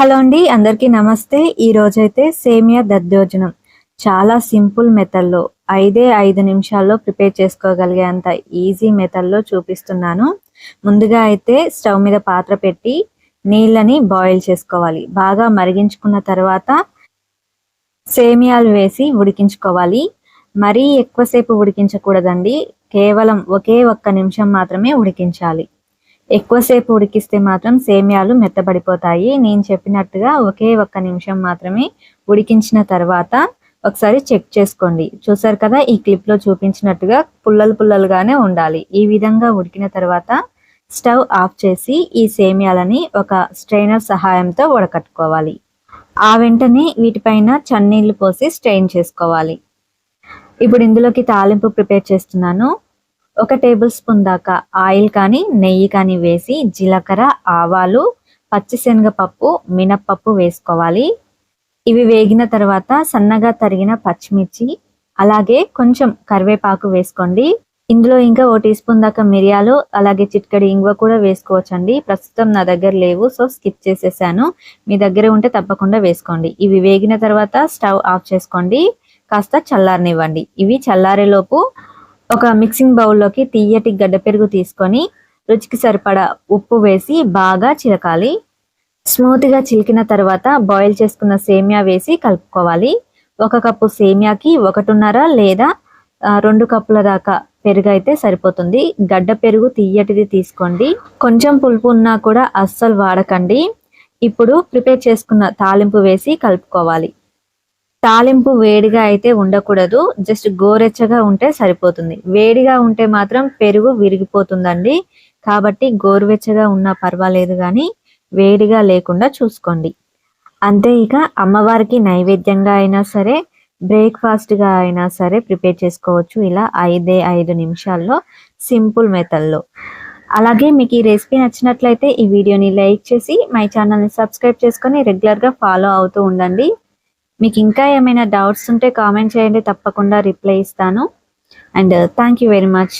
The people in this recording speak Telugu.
హలో అండి అందరికీ నమస్తే. ఈ రోజైతే సేమియా దద్దోజనం. చాలా సింపుల్ మెథడ్లో ఐదే ఐదు నిమిషాల్లో ప్రిపేర్ చేసుకోగలిగే అంత ఈజీ మెథడ్లో చూపిస్తున్నాను. ముందుగా అయితే స్టవ్ మీద పాత్ర పెట్టి నీళ్ళని బాయిల్ చేసుకోవాలి. బాగా మరిగించుకున్న తర్వాత సేమియాలు వేసి ఉడికించుకోవాలి. మరీ ఎక్కువసేపు ఉడికించకూడదండి. కేవలం ఒకే ఒక్క నిమిషం మాత్రమే ఉడికించాలి. ఎక్కువసేపు ఉడికిస్తే మాత్రం సేమియాలు మెత్తబడిపోతాయి. నేను చెప్పినట్టుగా ఒకే ఒక్క నిమిషం మాత్రమే ఉడికించిన తర్వాత ఒకసారి చెక్ చేసుకోండి. చూసారు కదా ఈ క్లిప్లో చూపించినట్టుగా పుల్లలు పుల్లలుగానే ఉండాలి. ఈ విధంగా ఉడికిన తర్వాత స్టవ్ ఆఫ్ చేసి ఈ సేమియాలని ఒక స్ట్రైనర్ సహాయంతో ఉడకట్టుకోవాలి ఆ వెంటనే వీటిపైన చన్నీళ్ళు పోసి స్ట్రెయిన్ చేసుకోవాలి. ఇప్పుడు ఇందులోకి తాలింపు ప్రిపేర్ చేస్తున్నాను. ఒక టేబుల్ స్పూన్ దాకా ఆయిల్ కానీ నెయ్యి కానీ వేసి జీలకర్ర ఆవాలు పచ్చిశనగపప్పు మినప్పప్పు వేసుకోవాలి. ఇవి వేగిన తర్వాత సన్నగా తరిగిన పచ్చిమిర్చి అలాగే కొంచెం కరివేపాకు వేసుకోండి. ఇందులో ఇంకా ఓ టీ స్పూన్ దాకా మిరియాలు అలాగే చిట్కడి ఇంగువ కూడా వేసుకోవచ్చండి. ప్రస్తుతం నా దగ్గర లేవు సో స్కిప్ చేసేసాను. మీ దగ్గర ఉంటే తప్పకుండా వేసుకోండి. ఇవి వేగిన తర్వాత స్టవ్ ఆఫ్ చేసుకోండి. కాస్త చల్లారనివ్వండి. ఇవి చల్లారేలోపు ఒక మిక్సింగ్ బౌల్లోకి తీయటి గడ్డ పెరుగు తీసుకొని రుచికి సరిపడా ఉప్పు వేసి బాగా చిలకాలి స్మూత్గా చిలికిన తర్వాత బాయిల్ చేసుకున్న సేమియా వేసి కలుపుకోవాలి. ఒక కప్పు సేమియాకి ఒకటిన్నర లేదా రెండు కప్పుల దాకా పెరుగు అయితే సరిపోతుంది. గడ్డ పెరుగు తీయటిది తీసుకోండి. కొంచెం పులుపు ఉన్నా కూడా అస్సలు వాడకండి. ఇప్పుడు ప్రిపేర్ చేసుకున్న తాలింపు వేసి కలుపుకోవాలి. తాలింపు వేడిగా అయితే ఉండకూడదు. జస్ట్ గోరెచ్చగా ఉంటే సరిపోతుంది. వేడిగా ఉంటే మాత్రం పెరుగు విరిగిపోతుందండి. కాబట్టి గోరువెచ్చగా ఉన్నా పర్వాలేదు కానీ వేడిగా లేకుండా చూసుకోండి. అంతే ఇక అమ్మవారికి నైవేద్యంగా అయినా సరే బ్రేక్ఫాస్ట్గా అయినా సరే ప్రిపేర్ చేసుకోవచ్చు. ఇలా ఐదే ఐదు నిమిషాల్లో సింపుల్ మెథడ్లో. అలాగే మీకు ఈ రెసిపీ నచ్చినట్లయితే ఈ వీడియోని లైక్ చేసి మై ఛానల్ని సబ్స్క్రైబ్ చేసుకొని రెగ్యులర్గా ఫాలో అవుతూ ఉండండి. మీకు ఇంకా ఏమైనా డౌట్స్ ఉంటే కామెంట్ చేయండి తప్పకుండా రిప్లై ఇస్తాను. And thank you very much